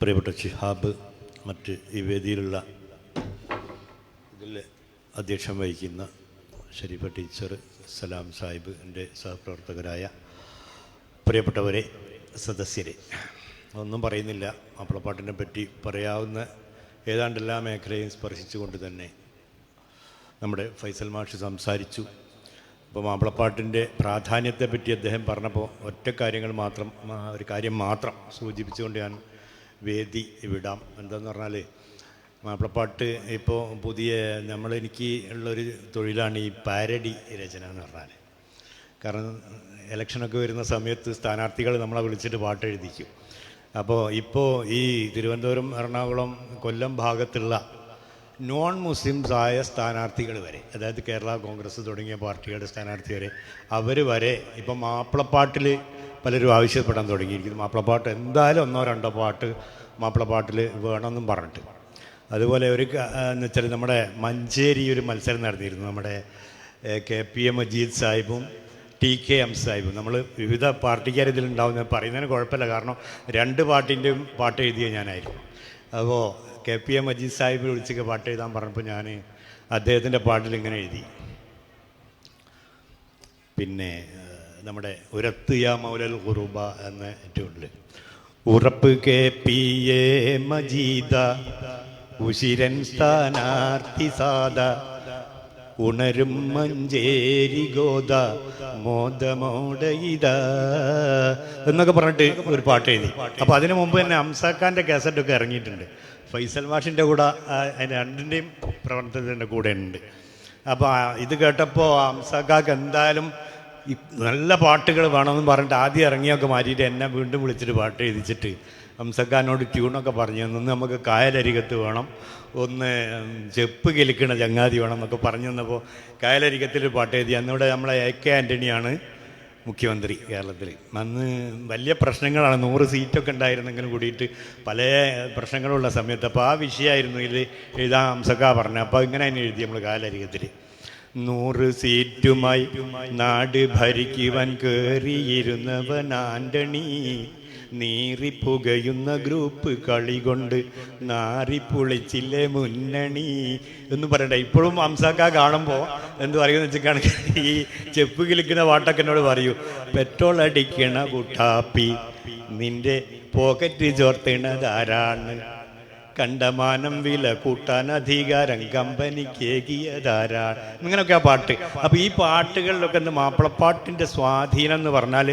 പ്രിയപ്പെട്ട ഷിഹാബ് മറ്റ് ഈ വേദിയിലുള്ള ഇതിൽ അധ്യക്ഷം വഹിക്കുന്ന ഷരീഫ ടീച്ചർ സലാം സാഹിബ് എന്റെ സഹപ്രവർത്തകരായ പ്രിയപ്പെട്ടവരെ സദസ്യരെ. ഒന്നും പറയുന്നില്ല. മാപ്പിളപ്പാട്ടിനെ പറ്റി പറയാവുന്ന ഏതാണ്ട് എല്ലാ മേഖലയും സ്പർശിച്ചുകൊണ്ട് തന്നെ നമ്മുടെ ഫൈസൽ മാഷ് സംസാരിച്ചു. അപ്പോൾ മാപ്പിളപ്പാട്ടിന്റെ പ്രാധാന്യത്തെപ്പറ്റി അദ്ദേഹം പറഞ്ഞപ്പോൾ ഒറ്റ കാര്യങ്ങൾ മാത്രം ഒരു കാര്യം മാത്രം സൂചിപ്പിച്ചുകൊണ്ട് ഞാൻ വേദി വിടാം. എന്താന്ന് പറഞ്ഞാൽ മാപ്പിളപ്പാട്ട് ഇപ്പോൾ പുതിയ നമ്മളെനിക്ക് ഉള്ളൊരു തൊഴിലാണ് ഈ പാരഡി രചന എന്ന് പറഞ്ഞാൽ കാരണം ഇലക്ഷനൊക്കെ വരുന്ന സമയത്ത് സ്ഥാനാർത്ഥികൾ നമ്മളെ വിളിച്ചിട്ട് പാട്ട് എഴുതിക്കും അപ്പോൾ ഇപ്പോൾ ഈ തിരുവനന്തപുരം എറണാകുളം കൊല്ലം ഭാഗത്തുള്ള നോൺ മുസ്ലിംസ് ആയ സ്ഥാനാർത്ഥികൾ വരെ അതായത് കേരള കോൺഗ്രസ് തുടങ്ങിയ പാർട്ടികളുടെ സ്ഥാനാർത്ഥി വരെ അവർ വരെ ഇപ്പം മാപ്പിളപ്പാട്ടിൽ പലരും ആവശ്യപ്പെടാൻ തുടങ്ങിയിരിക്കുന്നു. മാപ്പിളപ്പാട്ട് എന്തായാലും ഒന്നോ രണ്ടോ പാട്ട് മാപ്പിളപ്പാട്ടിൽ വേണമെന്നും പറഞ്ഞിട്ട്. അതുപോലെ ഒരു എന്ന് വെച്ചാൽ നമ്മുടെ മഞ്ചേരി ഒരു മത്സരം നടന്നിരുന്നു. നമ്മുടെ കെ പി എം മജീദ് സാഹിബും ടി കെ എം സാഹിബും. നമ്മൾ വിവിധ പാർട്ടിക്കാർ ഇതിലുണ്ടാവുന്ന പറയുന്നതിന് കുഴപ്പമില്ല. കാരണം രണ്ട് പാട്ടിന്റെയും പാട്ട് എഴുതിയ ഞാനായിരുന്നു. അപ്പോൾ K P M Majeed Sahib വിളിച്ചൊക്കെ പാട്ട് എഴുതാൻ പറഞ്ഞപ്പോൾ ഞാൻ അദ്ദേഹത്തിന്റെ പാട്ടിൽ ഇങ്ങനെ എഴുതി. പിന്നെ നമ്മുടെ ഉരത്തിയ മൗലൽ ഖുറുബ എന്ന ട്യൂണിൽ ഉറപ്പ് കെ പി എ മജീദ ഉശിരൻ സ്ഥാനാർത്ഥി സാദ ഉണരും മഞ്ചേരി ഗോദ മോദമോടയിത എന്നൊക്കെ പറഞ്ഞിട്ട് ഒരു പാട്ട് എഴുതി. അപ്പോൾ അതിനു മുമ്പ് തന്നെ അംസാഖാന്റെ കാസറ്റൊക്കെ ഇറങ്ങിയിട്ടുണ്ട്. ഫൈസൽ മാഷിന്റെ കൂടെ രണ്ടിന്റെയും പ്രവർത്തനത്തിന്റെ കൂടെ ഉണ്ട്. അപ്പോൾ ഇത് കേട്ടപ്പോൾ അംസാഖാക്ക് എന്തായാലും നല്ല പാട്ടുകൾ വേണമെന്ന് പറഞ്ഞിട്ട് ആദ്യം ഇറങ്ങിയൊക്കെ മാറ്റിയിട്ട് എന്നെ വീണ്ടും വിളിച്ചിട്ട് പാട്ട് എഴുതിച്ചിട്ട് ഹംസക്കാനോട് ട്യൂണൊക്കെ പറഞ്ഞു തന്നു ഒന്ന് നമുക്ക് കായലരികത്ത് വേണം ഒന്ന് ചെപ്പ് കിലിക്കണ ചങ്ങാതി വേണം എന്നൊക്കെ പറഞ്ഞു തന്നപ്പോൾ കായലരികത്തിൽ പാട്ട് എഴുതി. അന്നിവിടെ നമ്മളെ എ കെ ആന്റണിയാണ് മുഖ്യമന്ത്രി കേരളത്തിൽ അന്ന് വലിയ പ്രശ്നങ്ങളാണ്. നൂറ് സീറ്റൊക്കെ ഉണ്ടായിരുന്നെങ്കിലും കൂടിയിട്ട് പല പ്രശ്നങ്ങളുള്ള സമയത്ത്. അപ്പോൾ ആ വിഷയമായിരുന്നു ഇതിൽ എഴുതാൻ ഹംസക്ക പറഞ്ഞത്. അപ്പോൾ ഇങ്ങനെ തന്നെ എഴുതി നമ്മൾ കായലരികത്തിൽ നൂറ് സീറ്റുമായി നാട് ഭരിക്കുവാൻ കയറിയിരുന്നവൻ ആന്റണി. നീറിപ്പുകയുന്ന ഗ്രൂപ്പ് കളി കൊണ്ട് നാറിപ്പുളിച്ചില്ലേ മുന്നണി. എന്ന് പറയട്ടെ ഇപ്പോഴും അംസാക്ക കാണുമ്പോൾ എന്ത് പറയുമെന്ന് വെച്ചിട്ടാണ് ഈ ചെപ്പ് കിളിക്കുന്ന പാട്ടൊക്കെ എന്നോട് പറയൂ പെട്രോൾ അടിക്കണ കുട്ടാപ്പി നിന്റെ പോക്കറ്റ് ചോർത്തണതാരാണ്. കണ്ടമാനം വില കൂട്ടാൻ അധികാരം കമ്പനിക്ക് ഏകിയതാരാണ് ഇങ്ങനെയൊക്കെ ആ പാട്ട്. അപ്പോൾ ഈ പാട്ടുകളിലൊക്കെ എന്ത് മാപ്പിളപ്പാട്ടിന്റെ സ്വാധീനം എന്ന് പറഞ്ഞാൽ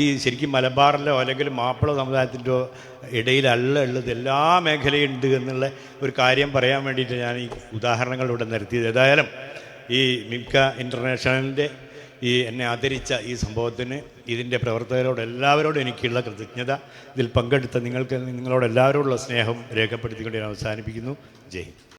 ഈ ശരിക്കും മലബാറിലോ അല്ലെങ്കിൽ മാപ്പിള സമുദായത്തിന്റെ ഇടയിലല്ല ഉള്ളത്. എല്ലാ മേഖലയും ഉണ്ട് എന്നുള്ള ഒരു കാര്യം പറയാൻ വേണ്ടിയിട്ട് ഞാൻ ഈ ഉദാഹരണങ്ങളിലൂടെ നിർത്തിയത്. ഏതായാലും ഈ മിംക ഇന്റർനാഷണലിന്റെ ഈ എന്നെ ആദരിച്ച ഈ സംഭവത്തിന് ഇതിന്റെ പ്രവർത്തകരോട് എല്ലാവരോടും എനിക്കുള്ള കൃതജ്ഞത. ഇതിൽ പങ്കെടുത്ത നിങ്ങൾക്ക് നിങ്ങളോട് എല്ലാവരോടുള്ള സ്നേഹം രേഖപ്പെടുത്തിക്കൊണ്ട് ഞാൻ അവസാനിപ്പിക്കുന്നു. ജയ്